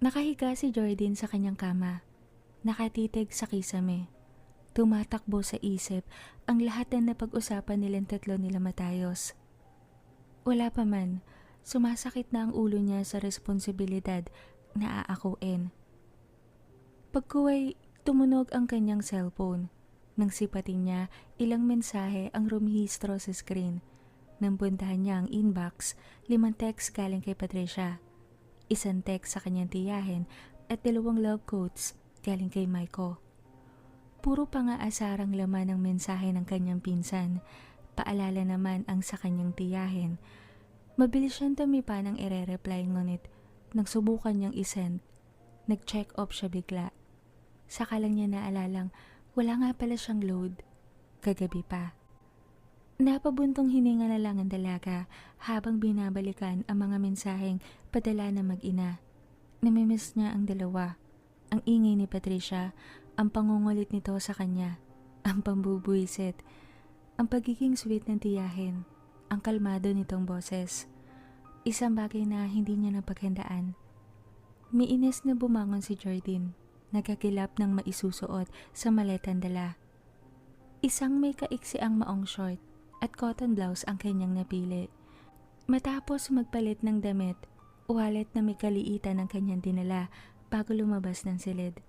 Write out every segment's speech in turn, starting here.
Nakahiga si Jordan sa kanyang kama. Nakatitig sa kisame. Tumatakbo sa isip ang lahat na napag-usapan nilang tatlo nila Matayos. Wala pa man, sumasakit na ang ulo niya sa responsibilidad na aakuin. Pagkuway, tumunog ang kanyang cellphone. Nang sipatin niya, ilang mensahe ang rumihistro sa screen. Nang puntahan niya ang inbox, limang text galing kay Patricia. Isang text sa kanyang tiyahin at dalawang love quotes galing kay Maiko. Puro pa nga asarang laman ng mensahe ng kanyang pinsan. Paalala naman ang sa kanyang tiyahin. Mabilis siyang tumipa ng ire-reply ngunit nang subukan niyang isend, nag-check off siya bigla. Saka lang niya naalalang wala nga pala siyang load. Kagabi pa. Napabuntong hininga na lang ang dalaga habang binabalikan ang mga mensaheng padala ng mag-ina. Namimiss niya ang dalawa. Ang ingay ni Patricia, ang pangungulit nito sa kanya, ang pambubuisit, ang pagiging sweet ng tiyahin, ang kalmado nitong boses. Isang bagay na hindi niya napaghandaan. Miinis na bumangon si Jordan, nagkakilap ng maisusuot sa maletang dala. Isang may kaiksi ang maong short at cotton blouse ang kanyang napili. Matapos magpalit ng damit, wallet na may kaliitan ang kanyang dinala bago lumabas ng silid.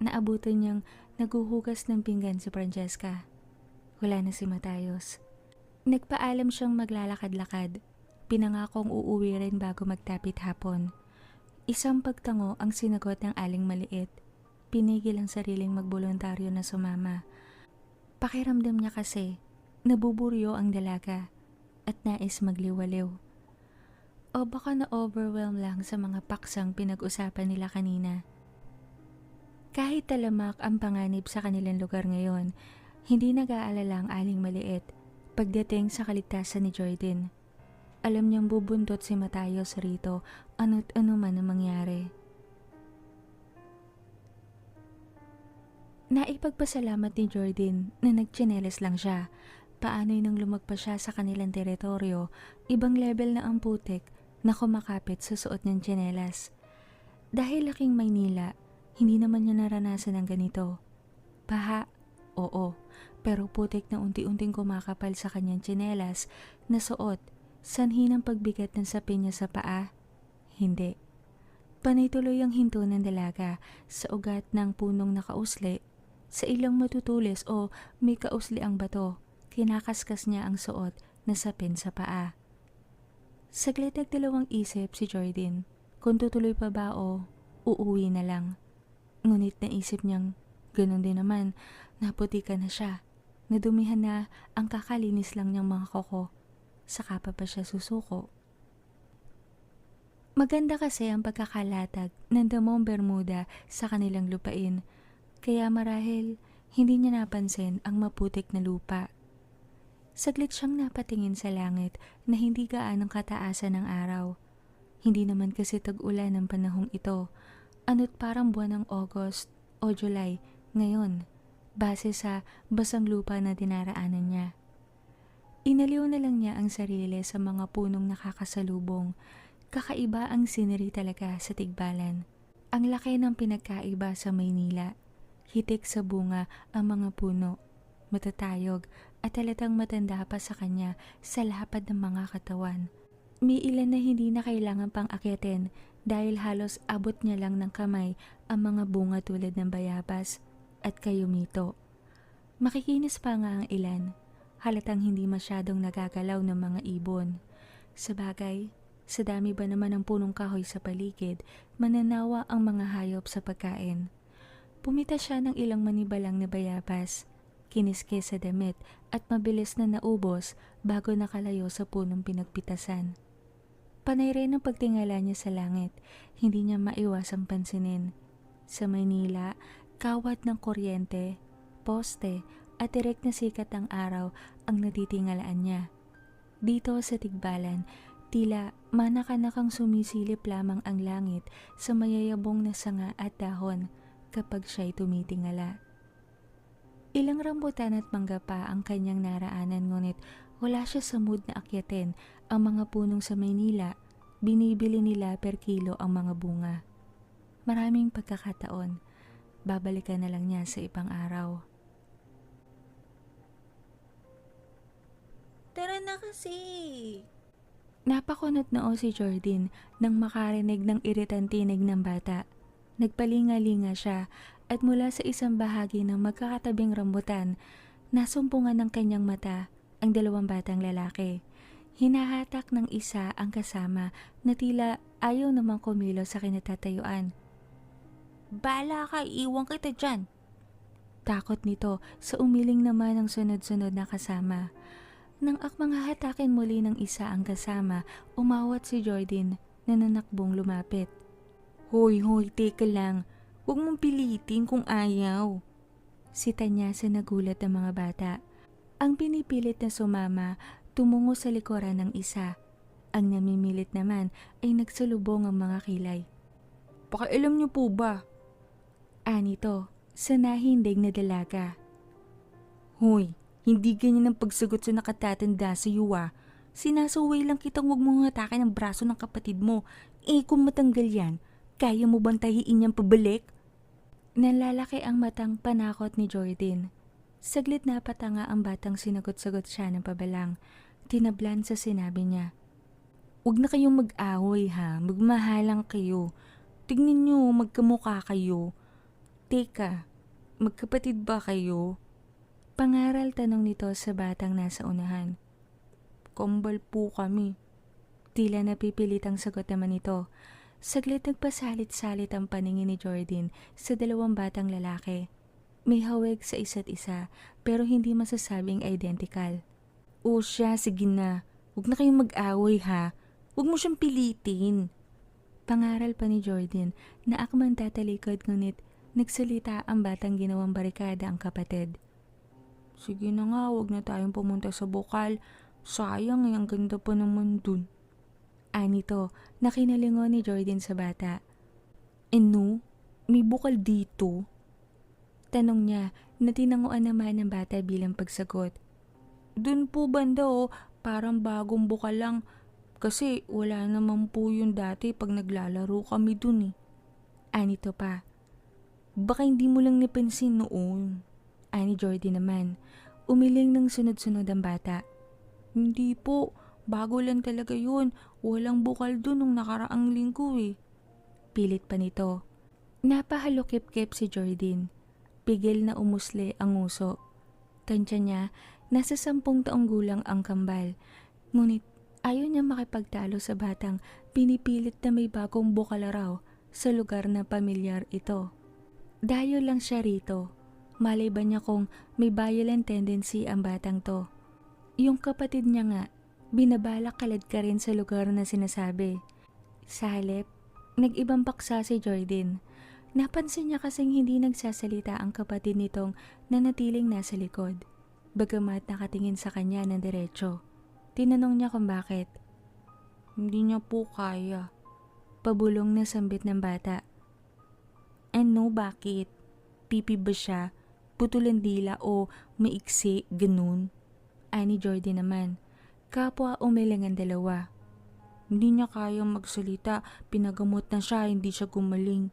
Naabutan niyang naguhugas ng pinggan si Francesca. Wala na si Matayos. Nagpaalam siyang maglalakad-lakad. Pinangakong uuwi rin bago magtapit hapon. Isang pagtango ang sinagot ng aling maliit. Pinigil ang sariling magboluntaryo na sumama. Pakiramdam niya kasi, nabuburyo ang dalaga at nais magliwaliw. O baka na-overwhelm lang sa mga paksang pinag-usapan nila kanina. Kahit talamak ang panganib sa kanilang lugar ngayon, hindi nag-aalala ang aling maliit pagdating sa kaligtasan ni Jordan. Alam niyang bubundot si Matayos rito ano't ano man ang mangyari. Naipagpasalamat ni Jordan na nagtsinelas lang siya. Paano'y nang lumagpas siya sa kanilang teritoryo, ibang level na ang putik na kumakapit sa suot ng tsinelas. Dahil laking Maynila, hindi naman niya naranasan ng ganito. Paha, oo, pero putik na unti-unting kumakapal sa kanyang tsinelas na suot, sanhi ng pagbigat ng sapin niya sa paa. Hindi. Panay tuloy ang hinto ng dalaga sa ugat ng punong nakausli, sa ilang matutulis o may kausli ang bato, kinakaskas niya ang suot na sapin sa paa. Saglit nagdalawang isip si Jordan kung tutuloy pa ba o uuwi na lang. Ngunit naisip niyang, ganun din naman, naputi ka na siya. Nadumihan na ang kakalinis lang niyang mga koko. Saka pa pa siya susuko. Maganda kasi ang pagkakalatag ng damong Bermuda sa kanilang lupain. Kaya marahil hindi niya napansin ang maputik na lupa. Saglit siyang napatingin sa langit na hindi gaanong kataasan ng araw. Hindi naman kasi tag-ulan ng panahong ito ano't parang buwan ng August o July ngayon base sa basang lupa na dinaraanan niya. Inaliw na lang niya ang sarili sa mga punong nakakasalubong. Kakaiba ang scenery talaga sa Tigbalan. Ang laki ng pinagkaiba sa Maynila. Hitik sa bunga ang mga puno. Matatayog at talatang matanda pa sa kanya sa lapad ng mga katawan. May ilan na hindi na kailangan pang akyatin dahil halos abot niya lang ng kamay ang mga bunga tulad ng bayabas at kayumito. Makikinis pa nga ang ilan, halatang hindi masyadong nagagalaw ng mga ibon. Sa bagay, sa dami ba naman ng punong kahoy sa paligid, mananawa ang mga hayop sa pagkain. Pumita siya ng ilang manibalang na bayabas, kiniskis sa damit at mabilis na naubos bago nakalayo sa punong pinagpitasan. Panay rin ang pagtingala niya sa langit, hindi niya maiwasang pansinin. Sa Maynila, kawat ng kuryente, poste at direct na sikat ng araw ang natitingalaan niya. Dito sa Tigbalan, tila manakanakang sumisilip lamang ang langit sa mayayabong na sanga at dahon kapag siya'y tumitingala. Ilang rambutan at mangga pa ang kanyang naraanan ngunit wala siya sa mood na akyatin ang mga punong sa Maynila, binibili nila per kilo ang mga bunga. maraming pagkakataon. Babalikan na lang niya sa ibang araw. Tara na kasi. Napakunot noo si Jordan nang makarinig ng iritan tinig ng bata. Nagpalingalinga siya at mula sa isang bahagi ng magkakatabing rambutan, nasumpungan ng kanyang mata ang dalawang batang lalaki. Hinahatak ng isa ang kasama na tila ayaw namang kumilo sa kinatatayuan. Bala ka, iwan kita dyan. Takot nito sa umiling naman ng sunod-sunod na kasama. Nang akmang hahatakin muli ng isa ang kasama, umawat si Jordan na nanakbong lumapit. Hoy, hoy, teka lang. Huwag mong pilitin kung ayaw. Sita niya sa nagulat ng mga bata. Ang pinipilit na sumama, tumungo sa likuran ng isa. Ang namimilit naman ay nagsalubong ang mga kilay. Pakialam niyo po ba? Anito, sa nahindig na dalaga. Hoy, hindi ganyan ang pagsagot sa nakatatanda sa iyo ah. Sinasuway lang kitang huwag mong hatakin ang braso ng kapatid mo. Eh kung matanggal yan, kaya mo bang tahiin yan pabalik? Nalalaki ang matang panakot ni Jordan. Saglit na patanga ang batang sinagot-sagot siya ng pabalang. Tinablan sa sinabi niya. Huwag na kayong mag-away ha, magmahalang kayo. Tignan niyo, magkamukha kayo. Teka, magkapatid ba kayo? Pangaral tanong nito sa batang nasa unahan. Kambal po kami. Tila napipilitang sagot naman ito. Saglit nagpasalit-salit ang paningin ni Jordan sa dalawang batang lalaki. May hawig sa isa't isa pero hindi masasabing identical. O siya, sige na. Huwag na kayong mag-away ha. Huwag mo siyang pilitin. Pangaral pa ni Jordan na akman tatalikod ngunit nagsalita ang batang ginawang barikada ang kapatid. Sige na nga, huwag na tayong pumunta sa bukal. Sayang eh, ang ganda pa naman dun. Anito, nakinalingon ni Jordan sa bata. Ano? May bukal dito? Tanong niya na tinanguan naman ng bata bilang pagsagot. Dun po banda oh, parang bagong bukal lang. Kasi wala naman po yun dati pag naglalaro kami dun eh. Anito pa. Baka hindi mo lang napansin noon. Ani Jordan naman. Umiling ng sunod-sunod ang bata. Hindi po, bago lang talaga yun. Walang bukal dun nung nakaraang linggo eh. Pilit pa nito. Napahalukip-kip si Jordan. Pigil na umusli ang nguso. Tansya niya, nasa sampung taong gulang ang kambal. Ngunit ayaw niya makipagtalo sa batang pinipilit na may bagong bukal raw sa lugar na pamilyar ito. Dayo lang siya rito. Malay ba niya kung may violent tendency ang batang to? Yung kapatid niya nga, binabalak kalad ka rin sa lugar na sinasabi. Sa halip, nag-ibang paksa si Jordan. Napansin niya kasing hindi nagsasalita ang kapatid nitong nanatiling nasa likod. Bagamat nakatingin sa kanya ng diretsyo. Tinanong niya kung bakit. Hindi niya po kaya. Pabulong na sambit ng bata. Ano bakit? Pipi ba siya? Putulan dila o maiksi, ganun? Ani Jordan naman. Kapwa umilang ang dalawa. Hindi niya kayang magsalita, pinagamot na siya, hindi siya gumaling.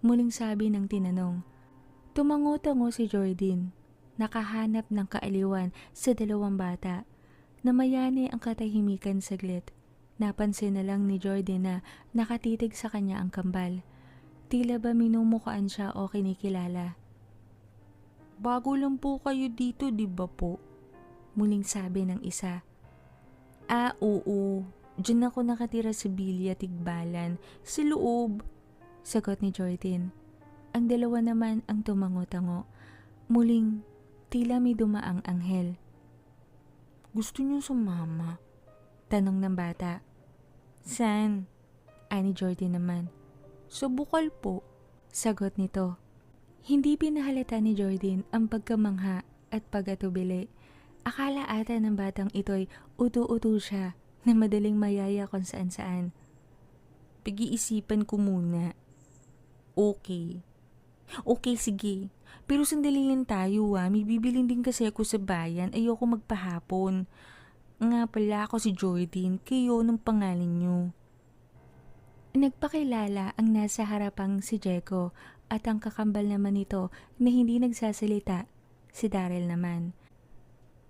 Muling sabi ng tinanong. Tumango-tango si Jordan. Nakahanap ng kaaliwan sa dalawang bata. Namayani ang katahimikan saglit. Napansin na lang ni Jordan na nakatitig sa kanya ang kambal. Tila ba minumukaan siya o kinikilala. Bago lang po kayo dito, di ba po? Muling sabi ng isa. Ah, oo. Diyan ako nakatira sa Bilya Tigbalan, sa loob. Sagot ni Jordan. Ang dalawa naman ang tumango-tango. Muling, tila may dumaang anghel. Gusto niyo sumama? Tanong ng bata. San? Ani Jordan naman. Sa bukal po. Sagot nito. Hindi pinahalata ni Jordan ang pagkamangha at pagatubili. Akala ata ng batang ito'y utu-utu siya na madaling mayaya kung saan-saan. Pag-iisipan ko muna. Okay. Okay, sige. Pero sandali lang tayo ah. May bibilin din kasi ako sa bayan. Ayoko magpahapon. Nga pala ako si Jordan. Kayo ng pangalan nyo. Nagpakilala ang nasa harapang si Jeko at ang kakambal naman nito na hindi nagsasalita, si Daryl naman.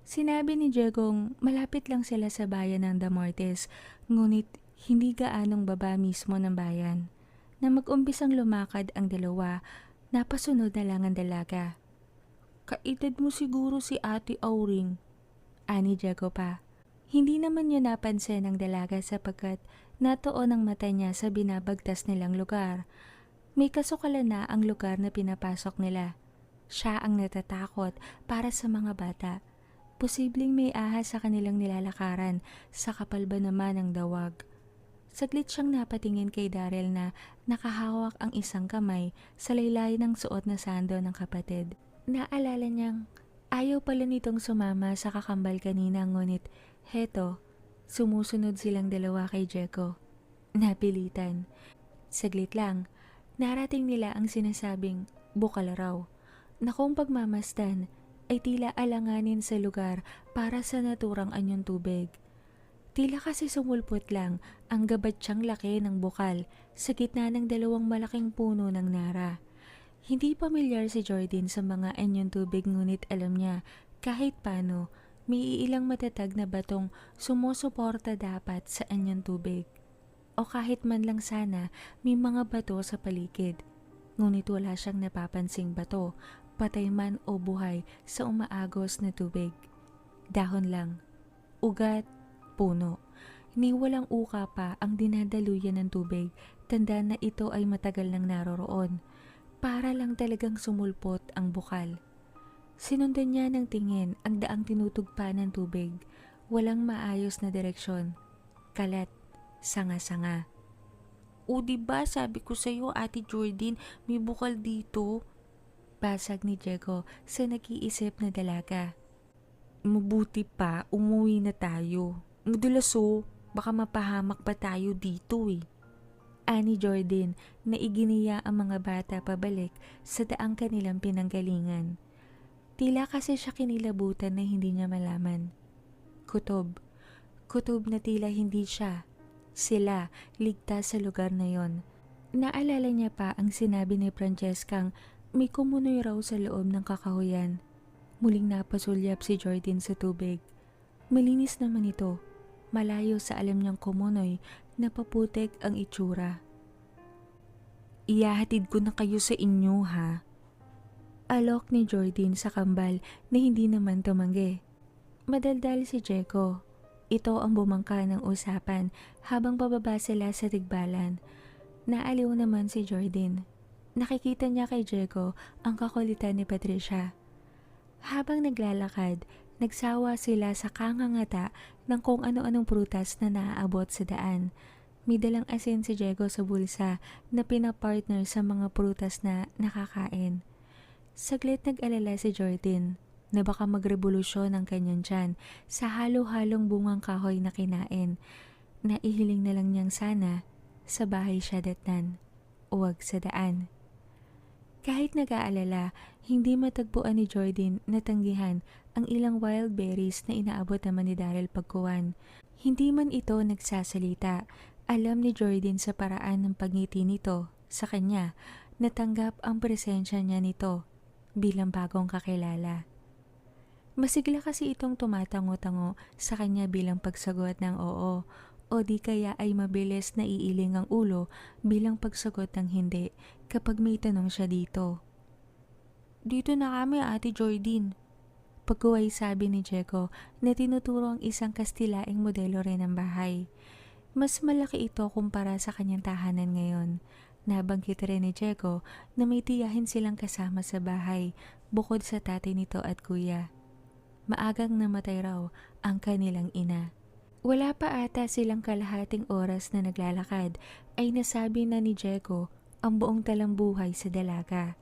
Sinabi ni Jegong malapit lang sila sa bayan ng Damortes, ngunit hindi gaanong baba mismo ng bayan. Na mag-umpisang lumakad ang dalawa, napasunod na lang ang dalaga. Kaedad mo siguro si Ate Auring, ani Jego pa. Hindi naman niya napansin ang dalaga sapagkat natuon ang mata niya sa binabagtas nilang lugar. May kasukalan na ang lugar na pinapasok nila. Siya ang natatakot para sa mga bata. Posibleng may ahas sa kanilang nilalakaran, sa kapal ba naman ang dawag. Saglit siyang napatingin kay Daryl na nakahawak ang isang kamay sa laylay ng suot na sando ng kapatid. Naalala niyang ayaw pala nitong sumama sa kakambal kanina ngunit heto, sumusunod silang dalawa kay Jeko. Napilitan. Saglit lang, narating nila ang sinasabing bukal raw na kung pagmamasdan ay tila alanganin sa lugar para sa naturang anyong tubig. Tila kasi sumulpot lang ang gabatsyang laki ng bukal sa gitna ng dalawang malaking puno ng nara. Hindi pamilyar si Jordan sa mga anyong tubig ngunit alam niya kahit paano may ilang matatag na batong sumusuporta dapat sa anyong tubig. O kahit man lang sana may mga bato sa paligid. Ngunit wala siyang napapansing bato patay man o buhay sa umaagos na tubig. Dahon lang, ugat, puno. Ni walang uka pa ang dinadaluyan ng tubig, tanda na ito ay matagal nang naroroon. Para lang talagang sumulpot ang bukal. Sinundan niya ng tingin ang daang tinutugpa ng tubig. Walang maayos na direksyon. Kalat, sanga-sanga. O di ba sabi ko sa'yo, Ate Jordan, may bukal dito. Basag ni Diego sa nag-iisip na dalaga. Mabuti pa, umuwi na tayo. Madalas oh, baka mapahamak pa tayo dito eh. Ani Jordan na iginiya ang mga bata pabalik sa daang kanilang pinanggalingan. Tila kasi siya kinilabutan na hindi niya malaman. Kutob. Kutob na tila hindi siya. Sila ligtas sa lugar na yon. Naalala niya pa ang sinabi ni Francescang may kumunoy raw sa loob ng kakahuyan. Muling napasulyap si Jordan sa tubig. Malinis naman ito. Malayo sa alam niyang kumunoy na paputik ang itsura. Iyahatid ko na kayo sa inyo ha. Alok ni Jordan sa kambal na hindi naman tumanggi. Madaldal si Jeko. Ito ang bumangka ng usapan habang pababa sila sa tigbalan. Naaliw naman si Jordan. Nakikita niya kay Jeko ang kakulitan ni Patricia. Habang naglalakad, nagsawa sila sa kangangata ng kung ano-anong prutas na naaabot sa daan. May dalang asin si Diego sa bulsa na pinapartner sa mga prutas na nakakain. Saglit nag-alala si Jordan na baka magrevolusyon ang kanyang tiyan sa halo-halong bungang kahoy na kinain. Naihiling na lang niyang sana sa bahay siya datnan, uwag sa daan. Kahit nag-aalala, hindi matagpuan ni Jordan na tanggihan ang ilang wild berries na inaabot naman ni Daryl pagkuwan. Hindi man ito nagsasalita, alam ni Jordan sa paraan ng pagngiti nito sa kanya natanggap ang presensya niya nito bilang bagong kakilala. Masigla kasi itong tumatango-tango sa kanya bilang pagsagot ng oo o di kaya ay mabilis na iiling ang ulo bilang pagsagot ng hindi kapag may tanong siya dito. Dito na kami, Ate Jordan. Pagkuway sabi ni Jeko na tinuturo ang isang kastilaing modelo rin ng bahay. Mas malaki ito kumpara sa kanyang tahanan ngayon. Nabanggit rin ni Jeko na may tiyahin silang kasama sa bahay bukod sa tatay nito at kuya. Maagang namatay raw ang kanilang ina. Wala pa ata silang kalahating oras na naglalakad ay nasabi na ni Jeko ang buong talambuhay sa dalaga.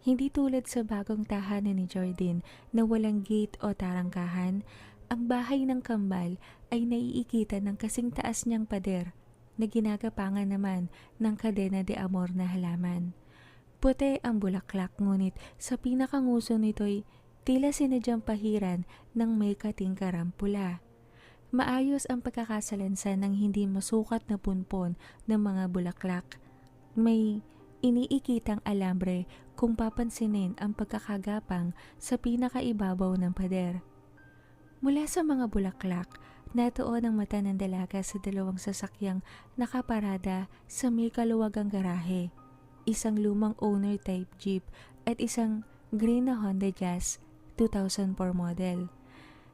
Hindi tulad sa bagong tahanan ni Jordan na walang gate o tarangkahan, ang bahay ng kambal ay naiikitan ng kasing taas niyang pader na ginagapangan naman ng kadena de amor na halaman. Puti ang bulaklak ngunit sa pinakanguso nito'y tila sinadyang pahiran ng may katingkarang pula. Maayos ang pagkakasalansan ng hindi masukat na punpon ng mga bulaklak. May iniikitang alambre kung papansinin ang pagkakagapang sa pinakaibabaw ng pader. Mula sa mga bulaklak, natuon ang mata ng dalaga sa dalawang sasakyang nakaparada sa may kaluwagang garahe. Isang lumang owner type jeep at isang green na Honda Jazz 2004 model.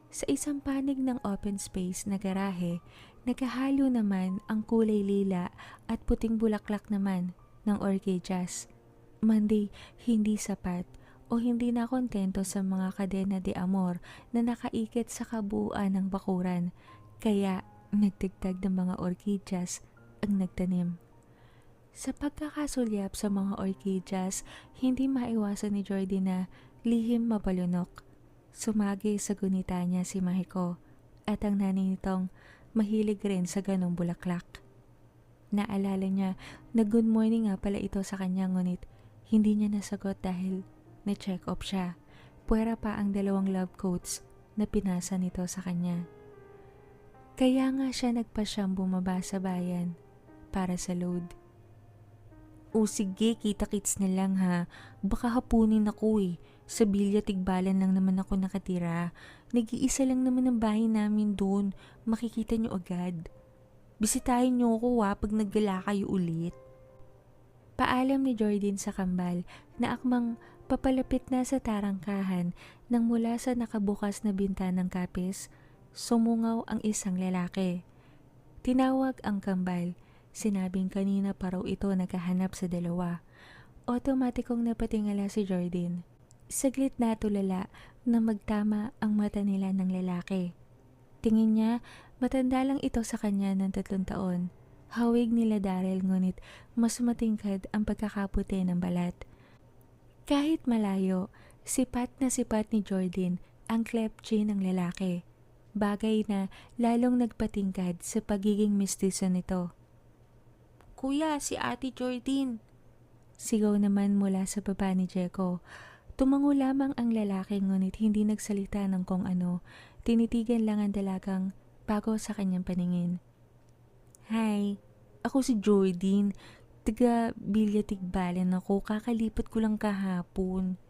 Sa isang panig ng open space na garahe, nakahalo naman ang kulay lila at puting bulaklak naman ng orchids. Monday, hindi sapat o hindi na kontento sa mga kadena de amor na nakaikit sa kabuuan ng bakuran, kaya nagdagdag ng mga orchids ang nagtanim. Sa pagkakasulyap sa mga orchids, hindi maiwasan ni Jordy na lihim mapalunok. Sumagi sa gunita niya si Mahiko at ang nanay nitong mahilig rin sa ganong bulaklak. Naalala niya na good morning nga pala ito sa kanya ngunit hindi niya nasagot dahil na-check off siya. Puwera pa ang dalawang love quotes na pinasa nito sa kanya. Kaya nga siya nagpa siyang bumaba sa bayan para sa load. O sige, kita-kits na lang ha. Baka hapunin ako eh. Sa bilya tigbalan lang naman ako nakatira. Nag-iisa lang naman ang bahay namin doon. Makikita niyo agad. Bisitahin niyo ako ha pag naggala kayo ulit. Paalam ni Jordan sa kambal na akmang papalapit na sa tarangkahan nang mula sa nakabukas na bintanang kapis, sumungaw ang isang lalaki. Tinawag ang kambal. Sinabing kanina pa raw ito naghahanap sa dalawa. Otomatikong napatingala si Jordan. Saglit na tulala na magtama ang mata nila ng lalaki. Tingin niya, matanda lang ito sa kanya ng tatlong taon. Hawig nila Daryl ngunit mas matingkad ang pagkakaputi ng balat. Kahit malayo, sipat na sipat ni Jordan ang klepchi ng lalaki. Bagay na lalong nagpatingkad sa pagiging mistiso nito. Kuya, si Ate Jordan. Sigaw naman mula sa baba ni Jeko. Tumango lamang ang lalaki ngunit hindi nagsalita ng kung ano. Tinitigan lang ang dalagang bago sa kanyang paningin. Hi, ako si Jordan. Taga Bilyatig Balen ako. Kakalipat ko lang kahapon.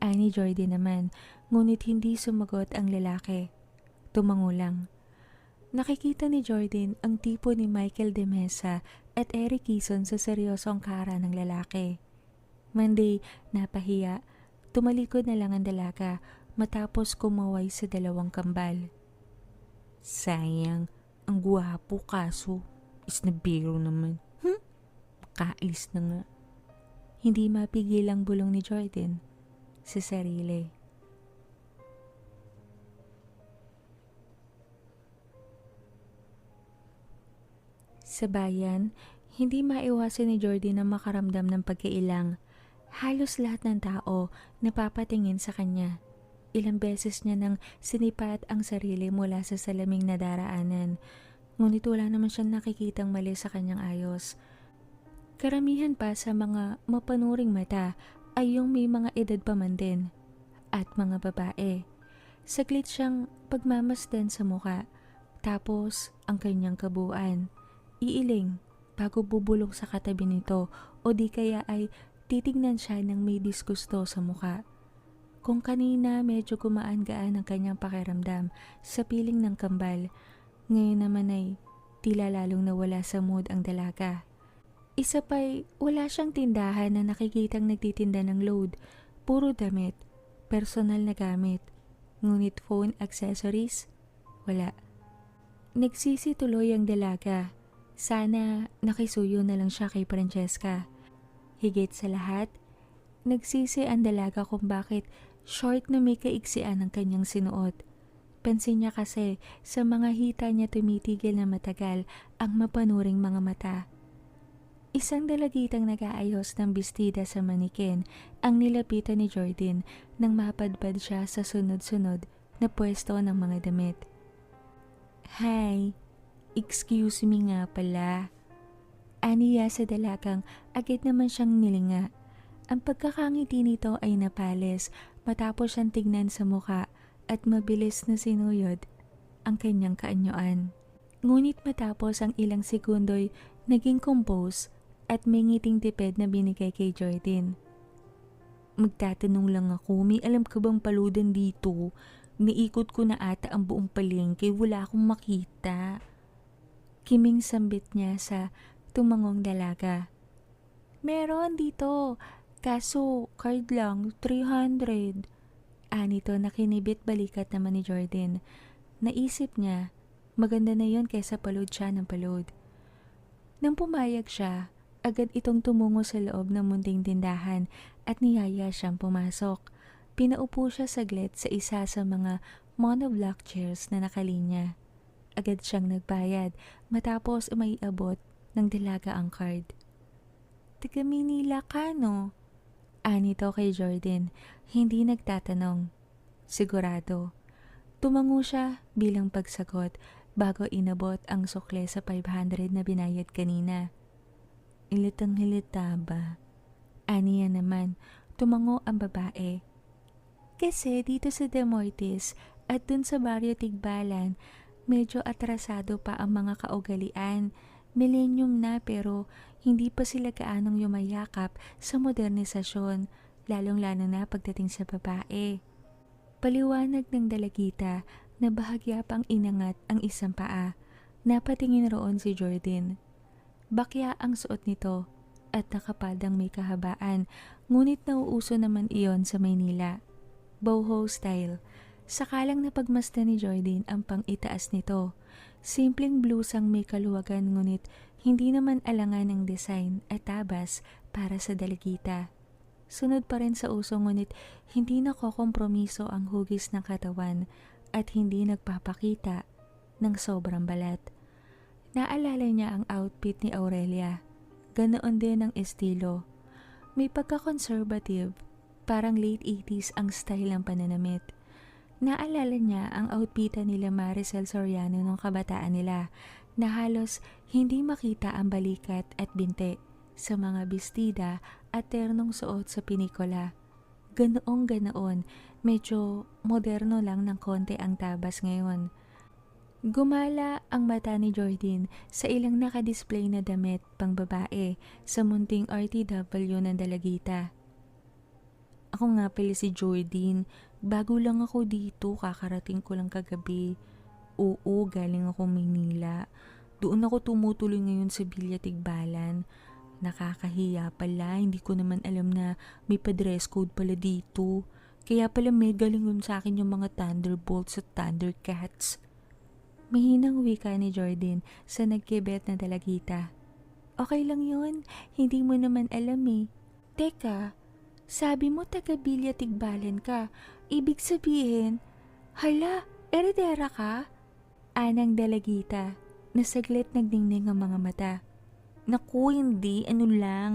Ani Jordan naman, ngunit hindi sumagot ang lalaki. Tumango lang. Nakikita ni Jordan ang tipo ni Michael De Mesa at Eric Kison sa seryosong kara ng lalaki. Monday, napahiya, tumalikod na lang ang dalaga matapos kumaway sa dalawang kambal. Sayang, ang guwapo kaso is na biro naman. Hmm? Makaalis na nga. Hindi mapigil ang bulong ni Jordan sa sarili. Sa bayan, hindi maiwasan ni Jordy na makaramdam ng pagkailang. Halos lahat ng tao napapatingin sa kanya. Ilang beses niya nang sinipat ang sarili mula sa salaming nadaraanan. Ngunit wala naman siyang nakikitang mali sa kanyang ayos. Karamihan pa sa mga mapanuring mata ay yung may mga edad pa man din. At mga babae. Saglit siyang pagmamasdan sa muka. Tapos ang kanyang kabuuan iiling bago bubulong sa katabi nito o di kaya ay titignan siya ng may disgusto sa muka. Kung kanina medyo gumaan-gaan ang kanyang pakiramdam sa piling ng kambal, ngayon naman ay tila lalong nawala sa mood ang dalaga. Isa pa'y wala siyang tindahan na nakikitang nagtitinda ng load, puro damit, personal na gamit, ngunit phone accessories, wala. Nagsisi tuloy ang dalaga sana nakisuyo na lang siya kay Francesca. Higit sa lahat, nagsisi ang dalaga kung bakit short na may kaiksian ang kanyang sinuot. Pansin niya kasi sa mga hita niya tumitigil na matagal ang mapanuring mga mata. Isang dalagitang nag-aayos ng bestida sa manikin ang nilapitan ni Jordan nang mapadpad siya sa sunod-sunod na pwesto ng mga damit. Hi, Excuse me nga pala. Aniya sa dalagang agad naman siyang nilinga. Ang pagkakangiti nito ay napalis matapos siyang tignan sa muka at mabilis na sinuyod ang kanyang kaanyuan. Ngunit matapos ang ilang sekundo'y naging compose at may ngiting tipid na binigay kay Jordan. Magtatanong lang ako, may alam ka bang paludan dito? Niikot ko na ata ang buong palengke, wala akong makita. Kiming sambit niya sa tumangong dalaga. Meron dito, kaso card lang, 300. Anito na kinibit balikat naman ni Jordan. Naisip niya, maganda na yon kaysa palod siya ng palod. Nang pumayag siya, agad itong tumungo sa loob ng munting tindahan at niyaya siyang pumasok. Pinaupo siya saglit sa isa sa mga monoblock chairs na nakalinya. Agad siyang nagbayad matapos umaiabot ng dalaga ang card. Taga Manila ka, no? Anito kay Jordan, hindi nagtatanong. Sigurado. Tumango siya bilang pagsagot bago inabot ang sukle sa 500 na binayad kanina. Ilitang hilita ba? Aniya naman, tumango ang babae. Kasi dito sa Demortis at dun sa Barrio Tigbalan, medyo atrasado pa ang mga kaugalian. Millennium na pero hindi pa sila gaanong yumayakap sa modernisasyon, lalong-lalo na pagdating sa babae. Paliwanag ng dalagita na bahagya pang inangat ang isang paa. Napatingin roon si Jordan. Bakya ang suot nito at nakapadang may kahabaan, ngunit nauuso naman iyon sa Maynila. Boho style. Sakalang napagmasdan ni Jordan ang pang-itaas nito. Simpleng blusang may kaluwagan ngunit hindi naman alangan ng design at tabas para sa dalagita. Sunod pa rin sa uso ngunit hindi nakokompromiso ang hugis ng katawan at hindi nagpapakita ng sobrang balat. Naalala niya ang outfit ni Aurelia. Ganoon din ang estilo. May pagka-conservative, parang late 80s ang style ng pananamit. Naalala niya ang outfitan nila Maricel Soriano nung kabataan nila na halos hindi makita ang balikat at binte sa mga bestida at ternong suot sa pinikula. Ganoong ganoon, medyo moderno lang ng konti ang tabas ngayon. Gumala ang mata ni Jordan sa ilang nakadisplay na damit pang babae sa munting RTW ng Dalagita. Ako nga pala si Jordan, bago lang ako dito, kakarating ko lang kagabi. Oo, galing ako Maynila. Doon ako tumutuloy ngayon sa Bilya Tigbalan. Nakakahiya pala, hindi ko naman alam na may pa-dress code pala dito. Kaya pala may galingon sa akin yung mga Thunderbolts at Thundercats. Mahinang wika ni Jordan sa nagkibet na dalagita. Okay lang yun, hindi mo naman alam eh. Teka, sabi mo taga Bilya Tigbalan ka, ibig sabihin, hala, eredera ka? Anang dalagita, nasaglit nagdingning ang mga mata. Naku, hindi, ano lang,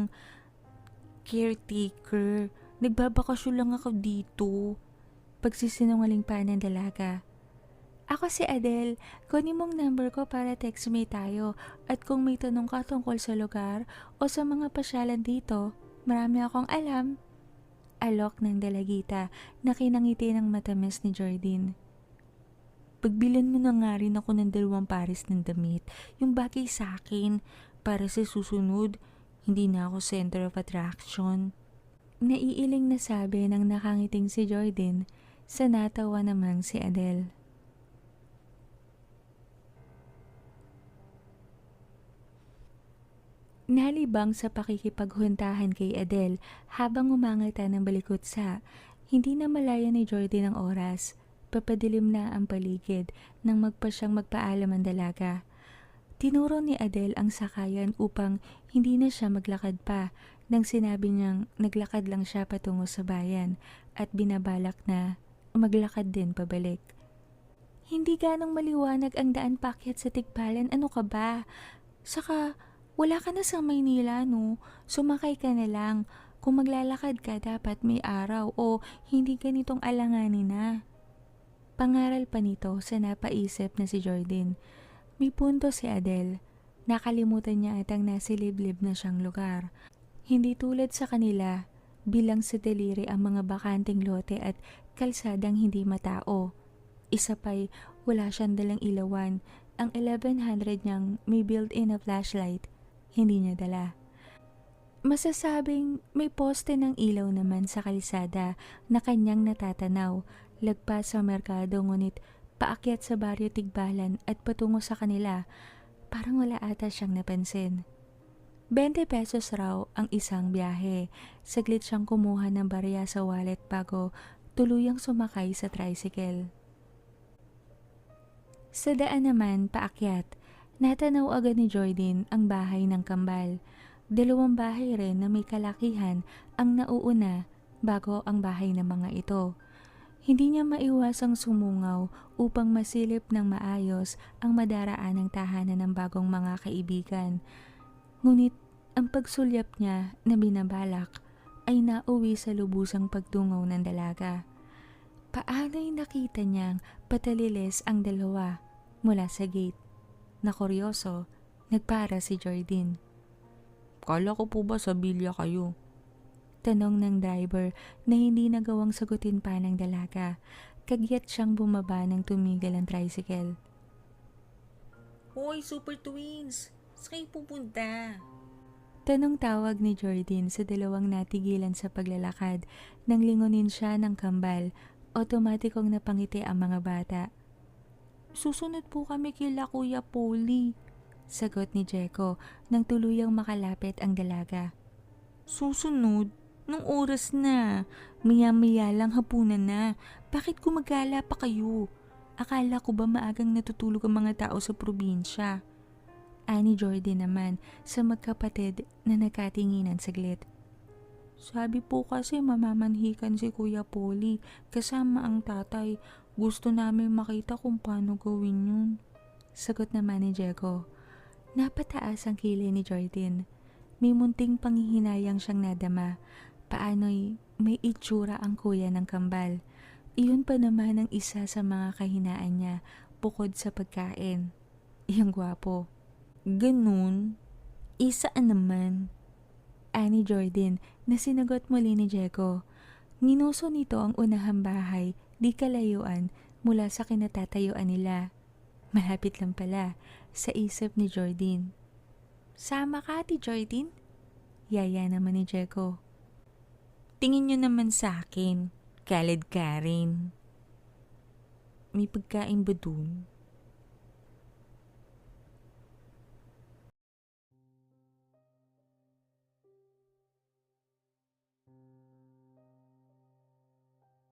caretaker, nagbabakasyon lang ako dito. Pagsisinungaling pa ng dalaga. Ako si Adele, kunin mong number ko para text me tayo at kung may tanong ka tungkol sa lugar o sa mga pasyalan dito, marami akong alam. Alok ng dalagita na kinangiti ng matamis ni Jordan. Pagbilan mo na nga rin ako ng dalawang pares ng damit, yung bagay sa akin, para sa susunod, hindi na ako center of attraction. Naiiling na sabi ng nakangiting si Jordan sa natawa namang si Adele. Nalibang sa pakikipaghuntahan kay Adele habang umangata ng balikot sa hindi na malaya ni Jordan ang oras. Papadilim na ang paligid nang magpa siyang magpaalam ang dalaga. Tinuro ni Adele ang sakayan upang hindi na siya maglakad pa nang sinabi niyang naglakad lang siya patungo sa bayan at binabalak na maglakad din pabalik. Hindi ganong maliwanag ang daan pakyat sa Tigbalan, ano ka ba? Saka, wala ka na sa Maynila, no? Sumakay ka na lang. Kung maglalakad ka, dapat may araw o hindi ganitong alanganin na. Pangaral pa nito sa napaisip na si Jordan. May punto si Adele. Nakalimutan niya atang nasa liblib na siyang lugar. Hindi tulad sa kanila, bilang sa deliri ang mga bakanting lote at kalsadang hindi matao. Isa pa'y Wala siyang dalang ilawan. Ang 1100 niyang may built-in na flashlight, hindi niya dala. Masasabing may poste ng ilaw naman sa kalsada na kanyang natatanaw, lagpas sa merkado ngunit paakyat sa baryo Tigbalan at patungo sa kanila, parang wala ata siyang napansin. 20 pesos raw ang isang biyahe. Saglit siyang kumuha ng barya sa wallet bago tuluyang sumakay sa tricycle. Sa daan naman, paakyat, natanaw agad ni Jordan ang bahay ng kambal. Dalawang bahay rin na may kalakihan ang nauuna bago ang bahay ng mga ito. Hindi niya maiwasang sumungaw upang masilip ng maayos ang madaraan ng tahanan ng bagong mga kaibigan. Ngunit ang pagsulyap niya na binabalak ay nauwi sa lubusang pagtungaw ng dalaga. Paano'y nakita niyang patalilis ang dalawa mula sa gate. Na kuryoso, nagpara si Jordan. Kala ko po ba sa bilya kayo? Tanong ng driver na hindi nagawang sagutin pa ng dalaga. Kagyat siyang bumaba ng tumigil ang tricycle. Hoy, Super Twins! Saan kayo pupunta? Tanong tawag ni Jordan sa dalawang natigilan sa paglalakad nang lingunin siya ng kambal. Otomatikong napangiti ang mga bata. Susunod po kami kila Kuya Polly, sagot ni Jeko nang tuluyang makalapit ang dalaga. Susunod? Nung oras na. Maya-maya lang hapunan na. Bakit gumagala pa kayo? Akala ko ba maagang natutulog ang mga tao sa probinsya? Ani Jordan naman sa magkapatid na nagkatinginan saglit. Sabi po kasi mamamanhikan si Kuya Polly kasama ang tatay. Gusto namin makita kung paano gawin yun. Sagot naman ni Jeko. Napataas ang kilay ni Jordan. May munting panghihinayang siyang nadama. Paano'y may itsura ang kuya ng kambal. Iyon pa naman ang isa sa mga kahinaan niya bukod sa pagkain. Iyang gwapo. Ganun? Isaan naman? Ani Jordan na sinagot muli ni Jeko. Ninuso nito ang unahang bahay di kalayuan mula sa kinatatayuan nila. Malapit lang pala sa isip ni Jordan. Sama ka, ti Jordan? Yaya naman ni Jeko. Tingin nyo naman sa akin. Kalad ka rin. May pagkain ba dun?